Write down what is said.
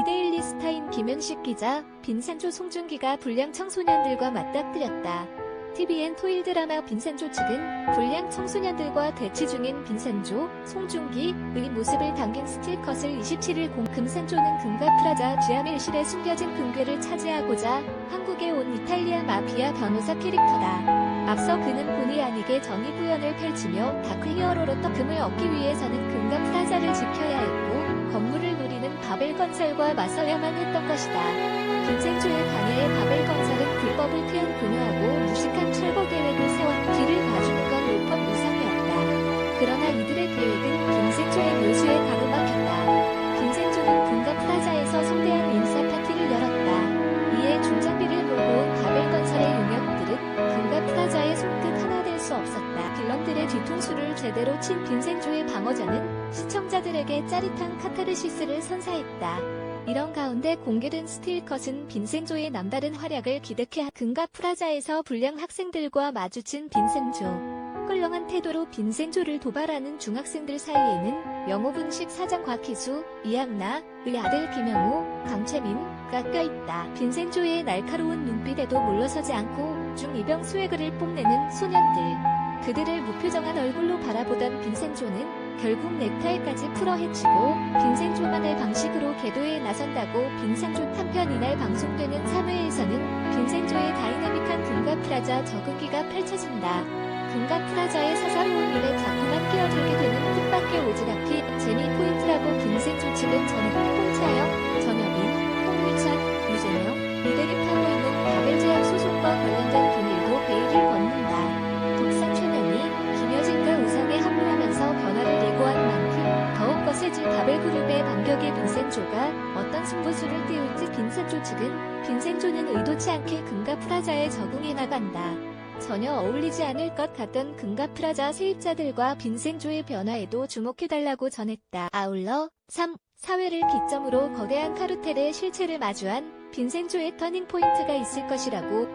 이데일리 스타인 김현식 기자, 빈센조 송중기가 불량 청소년들과 맞닥뜨렸다. TVN 토일 드라마 빈센조 측은 불량 청소년들과 대치 중인 빈센조, 송중기의 모습을 담긴 스틸컷을 27일 공 금센조는 금가 프라자 지하밀실에 숨겨진 금괴를 차지하고자 한국에 온 이탈리아 마피아 변호사 캐릭터다. 앞서 그는 본의 아니게 정의 구현을 펼치며 다크 히어로로 떡금을 얻기 위해서는 금가 프라자를 지켜 바벨 건설과 맞서야만 했던 것이다. 빈센조의 방해에 바벨 건설은 제대로 친 빈센조의 방어전은 시청자들에게 짜릿한 카타르시스를 선사했다. 이런 가운데 공개된 스틸컷은 빈센조의 남다른 활약을 한 금가 프라자에서 불량 학생들과 마주친 빈센조. 껄렁한 태도로 빈센조를 도발하는 중학생들 사이에는 영호분식 사장 곽희수, 이양나의 아들 김영호, 강채민가 껴있다. 빈센조의 날카로운 눈빛에도 물러서지 않고 중이병 수액을 뽐내는 소년들. 그들을 무표정한 얼굴로 바라보던 빈센조는 결국 넥타이까지 풀어 헤치고 빈센조만의 방식으로 계도에 나선다고 빈센조 한편 이날 방송되는 3회에서는 빈센조의 다이내믹한 금가 프라자 적응기가 펼쳐진다. 금가 프라자의 사사로운 일에 자꾸만 끼어들게 되는 뜻밖의 오지랖이 재미 포인트 빈센조가 어떤 승부수를 띄울지 빈센조 측은 빈센조는 의도치 않게 금가 프라자에 적응해 나간다. 전혀 어울리지 않을 것 같던 금가 프라자 세입자들과 빈센조의 변화에도 주목해달라고 전했다. 아울러 3. 사회를 기점으로 거대한 카르텔의 실체를 마주한 빈센조의 터닝 포인트가 있을 것이라고